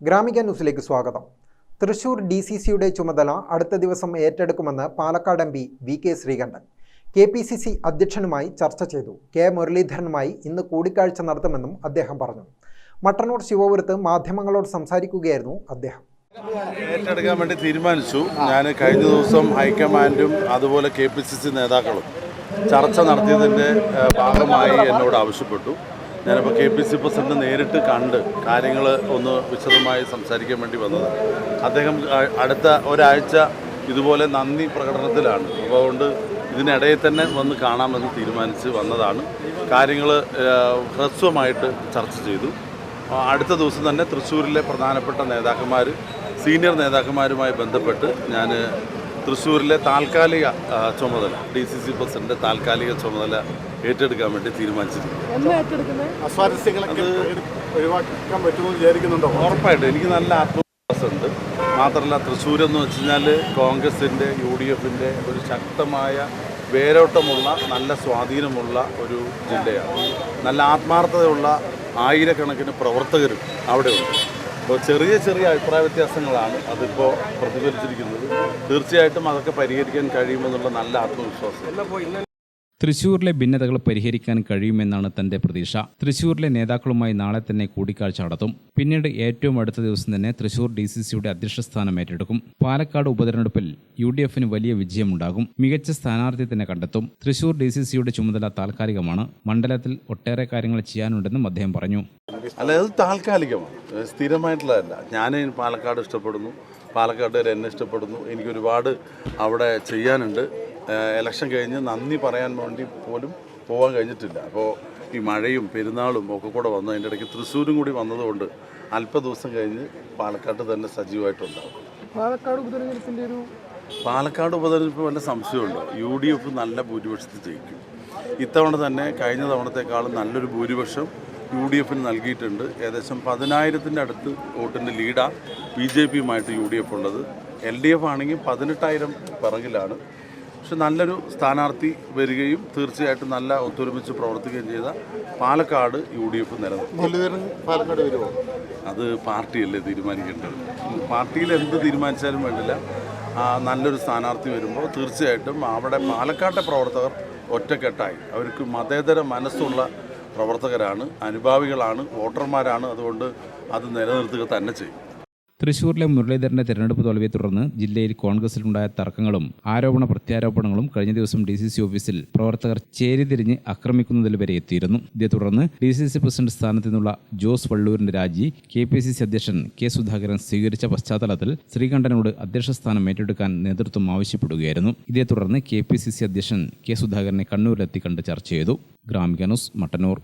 ഗ്രാമിക ന്യൂസിലേക്ക് സ്വാഗതം. Thrissur D C സിയുടെ ചുമതല അടുത്ത ദിവസം ഏറ്റെടുക്കുമെന്ന് Palakkad M P V K Sreekandan. K P C C അധ്യക്ഷനുമായി ചർച്ച ചെയ്തു. കെ മുരളീധരനുമായി ഇന്ന് കൂടിക്കാഴ്ച നടത്തുമെന്നും അദ്ദേഹം പറഞ്ഞു. മട്ടന്നൂർ ശിവപുരത്ത് മാധ്യമങ്ങളോട് സംസാരിക്കുകയായിരുന്നു അദ്ദേഹം. ഏറ്റെടുക്കാൻ വേണ്ടി തീരുമാനിച്ചു. ഞാൻ കഴിഞ്ഞ ദിവസം ഹൈക്കമാൻഡും അതുപോലെ കെ പി സി സി നേതാക്കളും ചർച്ച നടത്തിയതിന്റെ ഭാഗമായി എന്നോട് ആവശ്യപ്പെട്ടു. ഞാനിപ്പോൾ കെ പി സി പ്രസിഡന്റ് നേരിട്ട് കണ്ട് കാര്യങ്ങൾ ഒന്ന് വിശദമായി സംസാരിക്കാൻ വേണ്ടി വന്നത്. അദ്ദേഹം അടുത്ത ഒരാഴ്ച ഇതുപോലെ നന്ദി പ്രകടനത്തിലാണ്. അപ്പോൾ അതുകൊണ്ട് ഇതിനിടയിൽ തന്നെ വന്ന് കാണാമെന്ന് തീരുമാനിച്ച് വന്നതാണ്. കാര്യങ്ങൾ ഹ്രസ്വമായിട്ട് ചർച്ച ചെയ്തു. അടുത്ത ദിവസം തന്നെ തൃശ്ശൂരിലെ പ്രധാനപ്പെട്ട നേതാക്കന്മാർ സീനിയർ നേതാക്കന്മാരുമായി ബന്ധപ്പെട്ട് ഞാൻ തൃശ്ശൂരിലെ താൽക്കാലിക ചുമതല ഡി സി സി പ്രസിഡന്റ് താൽക്കാലിക ചുമതല ഏറ്റെടുക്കാൻ വേണ്ടി തീരുമാനിച്ചിട്ടുണ്ട് ഉറപ്പായിട്ടും. എനിക്ക് നല്ല ആത്മവിശ്വാസമുണ്ട്. മാത്രമല്ല തൃശ്ശൂർ എന്ന് വെച്ച് കഴിഞ്ഞാൽ കോൺഗ്രസിന്റെ യു ഡി എഫിന്റെ ഒരു ശക്തമായ വേരോട്ടമുള്ള നല്ല സ്വാധീനമുള്ള ഒരു ജില്ലയാണ്. നല്ല ആത്മാർത്ഥതയുള്ള ആയിരക്കണക്കിന് പ്രവർത്തകരും അവിടെയുണ്ട്. അപ്പോൾ ചെറിയ ചെറിയ അഭിപ്രായ വ്യത്യാസങ്ങളാണ് അതിപ്പോൾ പ്രതിഫലിച്ചിരിക്കുന്നത്. തീർച്ചയായിട്ടും അതൊക്കെ പരിഹരിക്കാൻ കഴിയുമെന്നുള്ള നല്ല ആത്മവിശ്വാസം. തൃശൂരിലെ ഭിന്നതകൾ പരിഹരിക്കാൻ കഴിയുമെന്നാണ് തന്റെ പ്രതീക്ഷ. തൃശൂരിലെ നേതാക്കളുമായി നാളെ തന്നെ കൂടിക്കാഴ്ച നടത്തും. പിന്നീട് ഏറ്റവും അടുത്ത ദിവസം തന്നെ തൃശൂർ ഡി സി സിയുടെ അധ്യക്ഷ സ്ഥാനം ഏറ്റെടുക്കും. പാലക്കാട് ഉപതെരഞ്ഞെടുപ്പിൽ യു ഡി എഫിന് വലിയ വിജയമുണ്ടാകും. മികച്ച സ്ഥാനാർത്ഥി തന്നെ കണ്ടെത്തും. തൃശൂർ ഡി സി സിയുടെ ചുമതല താൽക്കാലികമാണ്. മണ്ഡലത്തിൽ ഒട്ടേറെ കാര്യങ്ങൾ ചെയ്യാനുണ്ടെന്നും അദ്ദേഹം പറഞ്ഞു. അല്ല അത് താൽക്കാലികമാണ്. സ്ഥിരമായിട്ടുള്ളതല്ല. ഞാൻ പാലക്കാട് ഇഷ്ടപ്പെടുന്നു. പാലക്കാട്ടുകാർ എന്നെ ഇഷ്ടപ്പെടുന്നു. എനിക്ക് ഒരുപാട് അവിടെ ചെയ്യാനുണ്ട്. ഇലക്ഷൻ കഴിഞ്ഞ് നന്ദി പറയാൻ വേണ്ടി പോലും പോകാൻ കഴിഞ്ഞിട്ടില്ല. അപ്പോൾ ഈ മഴയും പെരുന്നാളും ഒക്കെ കൂടെ വന്നു. അതിന്റെ ഇടയ്ക്ക് തൃശ്ശൂരും കൂടി വന്നതുകൊണ്ട് അല്പ ദിവസം കഴിഞ്ഞ് പാലക്കാട്ട് തന്നെ സജീവമായിട്ടുണ്ടാകും പാലക്കാട് ഉപതെരഞ്ഞെടുപ്പിന്റെ ഒരു പാലക്കാട് ഉപതെരഞ്ഞെടുപ്പ് വല്ല സംശയമുണ്ടോ? യു ഡി എഫ് നല്ല ഭൂരിപക്ഷത്തിൽ ജയിക്കും. ഇത്തവണ തന്നെ കഴിഞ്ഞ തവണത്തെക്കാളും നല്ലൊരു ഭൂരിപക്ഷം യു ഡി എഫിന് നൽകിയിട്ടുണ്ട്. ഏകദേശം പതിനായിരത്തിന്റെ അടുത്ത് വോട്ടിന്റെ ലീഡാണ് ബി ജെ പിയുമായിട്ട് യു ഡി എഫ് ഉള്ളത്. എൽ ഡി എഫ് ആണെങ്കിൽ പതിനെട്ടായിരം പിറകിലാണ്. പക്ഷെ നല്ലൊരു സ്ഥാനാർത്ഥി വരികയും തീർച്ചയായിട്ടും നല്ല ഒത്തൊരുമിച്ച് പ്രവർത്തിക്കുകയും ചെയ്ത പാലക്കാട് യു ഡി എഫ് വരുമോ അത് പാർട്ടിയല്ലേ തീരുമാനിക്കേണ്ടത്? പാർട്ടിയിൽ എന്ത് തീരുമാനിച്ചാലും വേണ്ടില്ല. നല്ലൊരു സ്ഥാനാർത്ഥി വരുമ്പോൾ തീർച്ചയായിട്ടും അവിടെ പാലക്കാട്ടെ പ്രവർത്തകർ ഒറ്റക്കെട്ടായി. അവർക്ക് മതേതര മനസ്സുള്ള പ്രവർത്തകരാണ് അനുഭാവികളാണ് വോട്ടർമാരാണ്. അതുകൊണ്ട് അത് നിലനിർത്തുക തന്നെ ചെയ്യും. തൃശൂരിലെ മുരളീധരന്റെ തെരഞ്ഞെടുപ്പ് തോൽവിയെ തുടർന്ന് ജില്ലയിൽ കോൺഗ്രസിലുണ്ടായ തർക്കങ്ങളും ആരോപണ പ്രത്യാരോപണങ്ങളും കഴിഞ്ഞ ദിവസം ഡി സി സി ഓഫീസിൽ പ്രവർത്തകർ ചേരിതിരിഞ്ഞ് ആക്രമിക്കുന്നതിൽ വരെ എത്തിയിരുന്നു. ഇതേ തുടർന്ന് ഡി സി സി പ്രസിഡന്റ് സ്ഥാനത്ത് നിന്നുള്ള ജോസ് വള്ളൂരിന്റെ രാജി കെ പി സി സി അധ്യക്ഷൻ കെ സുധാകരൻ സ്വീകരിച്ച പശ്ചാത്തലത്തിൽ ശ്രീകണ്ഠനോട് അധ്യക്ഷ സ്ഥാനം ഏറ്റെടുക്കാൻ നേതൃത്വം ആവശ്യപ്പെടുകയായിരുന്നു. ഇതേ തുടർന്ന് കെ പി സി സി അധ്യക്ഷൻ കെ സുധാകരനെ കണ്ണൂരിലെത്തി കണ്ട് ചർച്ച ചെയ്തു. ഗ്രാമിക ന്യൂസ് മട്ടന്നൂർ.